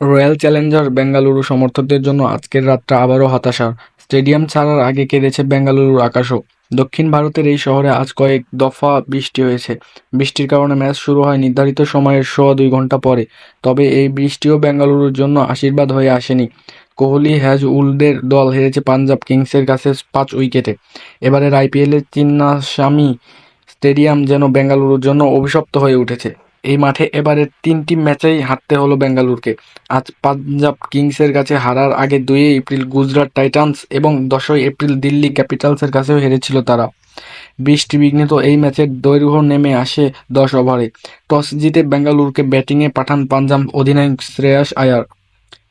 Royal Challenger Bengaluru সমর্থকদের জন্য আজকের রাতটা আবারও হতাশার স্টেডিয়াম ছাড়ার আগে কেঁদেছে বেঙ্গালুরুর আকাশও। দক্ষিণ ভারতের এই শহরে আজ কয়েক দফা বৃষ্টি হয়েছে। বৃষ্টির কারণে ম্যাচ শুরু হয় নির্ধারিত সময়ের সোয়া দুই ঘণ্টা পরে। তবে এই বৃষ্টিও বেঙ্গালুরুর জন্য আশীর্বাদ হয়ে আসেনি। কোহলি, হ্যাজ উলদের দল হেরেছে পাঞ্জাব কিংসের কাছে পাঁচ উইকেটে। এবারের আইপিএলের চিন্নাস্বামী স্টেডিয়াম যেন বেঙ্গালুরুর জন্য অভিশপ্ত হয়ে উঠেছে। এই মাঠে এবারের তিনটি ম্যাচেই হারতে হলো বেঙ্গালুরুকে। আজ পাঞ্জাব কিংসের কাছে হারার আগে দুই এপ্রিল গুজরাট টাইটান্স এবং দশই এপ্রিল দিল্লি ক্যাপিটালসের কাছেও হেরেছিল তারা। বৃষ্টি বিঘ্নিত এই ম্যাচের দৈর্ঘ্য নেমে আসে দশ ওভারে। টস জিতে বেঙ্গালুরুকে ব্যাটিংয়ে পাঠান পাঞ্জাব অধিনায়ক শ্রেয়াস আয়ার।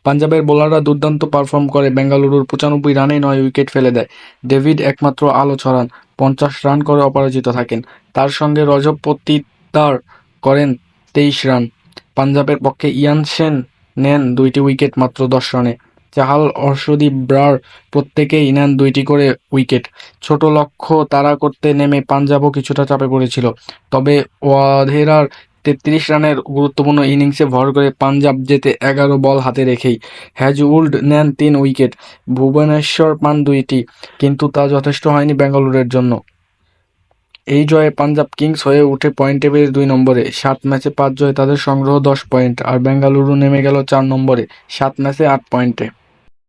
পাঞ্জাবের বোলাররা দুর্দান্ত পারফর্ম করে বেঙ্গালুরুর পঁচানব্বই রানে নয় উইকেট ফেলে দেয়। ডেভিড একমাত্র আলো ছড়ান, পঞ্চাশ রান করে অপরাজিত থাকেন। তার সঙ্গে রজব পত্তিদার করেন তেইশ রান। পাঞ্জাবের পক্ষে ইয়ান সেন নেন দুইটি উইকেট মাত্র দশ রানে। চাহাল অর্শদীপ ব্রার প্রত্যেকেই নেন দুইটি করে উইকেট। ছোট লক্ষ্য তাড়া করতে নেমে পাঞ্জাবও কিছুটা চাপে পড়েছিল। তবে ওয়াধেরার তেত্রিশ রানের গুরুত্বপূর্ণ ইনিংসে ভর করে পাঞ্জাব জেতে এগারো বল হাতে রেখেই হ্যাজউল্ড নেন তিন উইকেট। ভুবনেশ্বর পান দুইটি, কিন্তু তা যথেষ্ট হয়নি বেঙ্গালুরুর জন্য। এই জয়ে পাঞ্জাব কিংস হয়ে উঠে পয়েন্ট টেবিলের দুই নম্বরে। সাত ম্যাচে পাঁচ জয়ে তাদের সংগ্রহ দশ পয়েন্ট আর বেঙ্গালুরু নেমে গেল চার নম্বরে। সাত ম্যাচে আট পয়েন্টে